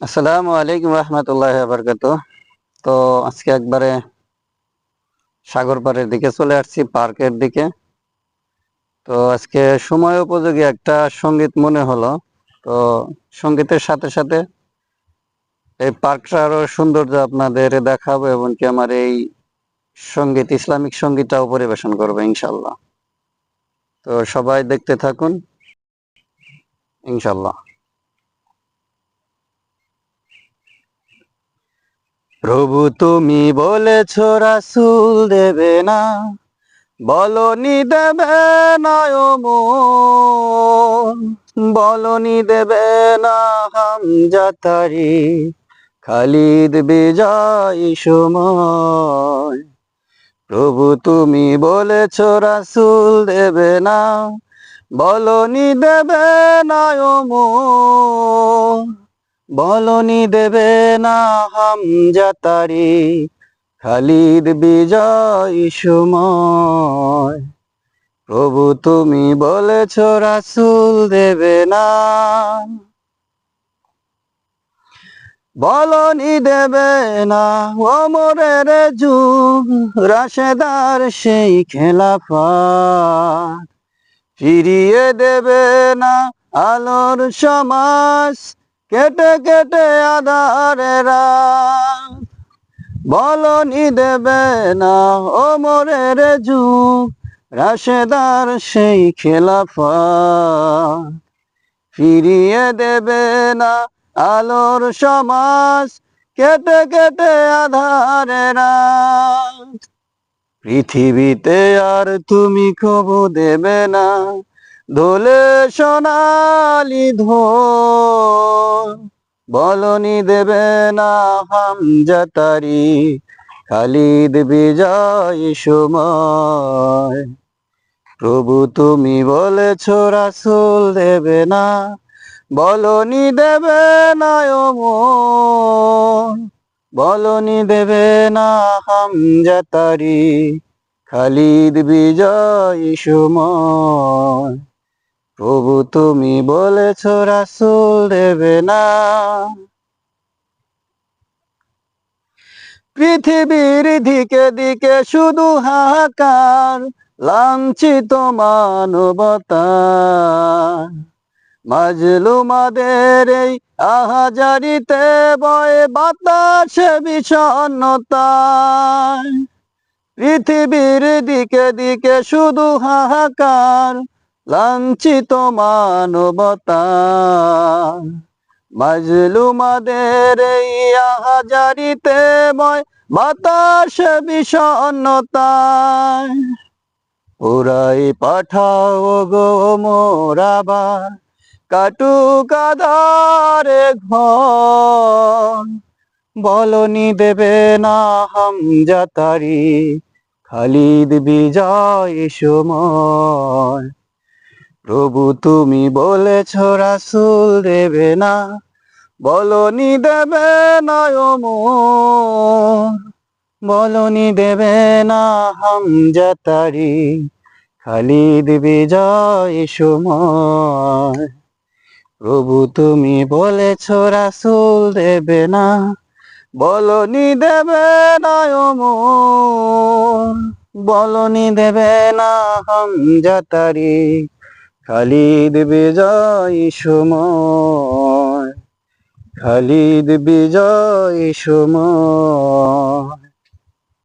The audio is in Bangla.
আসসালামু আলাইকুম রহমতুল্লাহ বরকাত তো আজকে একবারে সাগর পাড়ের দিকে চলে আসছি, পার্কের দিকে। তো আজকে সময় উপযোগী একটা সংগীত মনে হলো। তো সঙ্গীতের সাথে সাথে এই পার্কটা আরও সৌন্দর্য আপনাদের দেখাবো এবং কি আমার এই সংগীত, ইসলামিক সঙ্গীতটাও পরিবেশন করব ইনশাল্লাহ তো সবাই দেখতে থাকুন ইনশাল্লাহ প্রভু, তুমি বলেছ রাসুল দেবে না। বলনি দেবে না ও মন বলনি দেবে না হাম যাতারি খালিদ বিজয় সময় প্রভু, তুমি বলেছ রাসুল দেবে না। বলনি দেবে না ও মন বলনি দেবে না হাম যাতারি। খালিদ বিজয় সময়। প্রভু তুমি বলেছ রাসুল দেবে না। বলনি দেবে না ওমরের যুগ, রাশেদার সেই খেলাফা ফিরিয়ে দেবে না আলোর সমাজ কেটে কেটে আধারেরা। বলনি দেবে না ও মোরের যুগ, রাশেদার সেই খেলাফা ফিরিয়ে দেবে না আলোর সমাজ, কেটে কেটে আধারেরা। পৃথিবীতে আর তুমি খবর দেবে না দোলে সোনালি ধোল বলনি দেবে না হাম যাতারি খালিদ বিজয় সময়। প্রভু তুমি বলেছ, রাসুল দেবে না, বলনি দেবে না বলনি দেবে না হাম যাতারি খালিদ বিজয় সময়। প্রভু তুমি বলেছ, রাসুল দেবে না। পৃথিবীর দিকে দিকে শুধু হাহাকার, লাঞ্ছিত মানবতা মাজলুমাদের এই আহাজারিতে বয় বাতাসে বিষণ্ণতা। পৃথিবীর দিকে দিকে শুধু হাহাকার লাঞ্ছিত মানবতা। মাজলুমাদের এই আহাজারিতে ময় বাতাস বিষণ্ণতা। ওরাই পাঠাও গো মোরাবার কাটু কাদারে ঘর। বলনি দেবে না হাম যাতারি খালিদ বিজয় সময়। প্রভু তুমি বলেছ রাসুল দেবে না। বলনি দেবে না বলনি দেবে না হাম যাতারি খালিদ বিজয় সময়। প্রভু তুমি বলেছ রাসুল দেবে না। বলনি দেবে না বলনি দেবে না হাম যাতারি খালিদ বিজয় সময় খালিদ বিজয় সময়।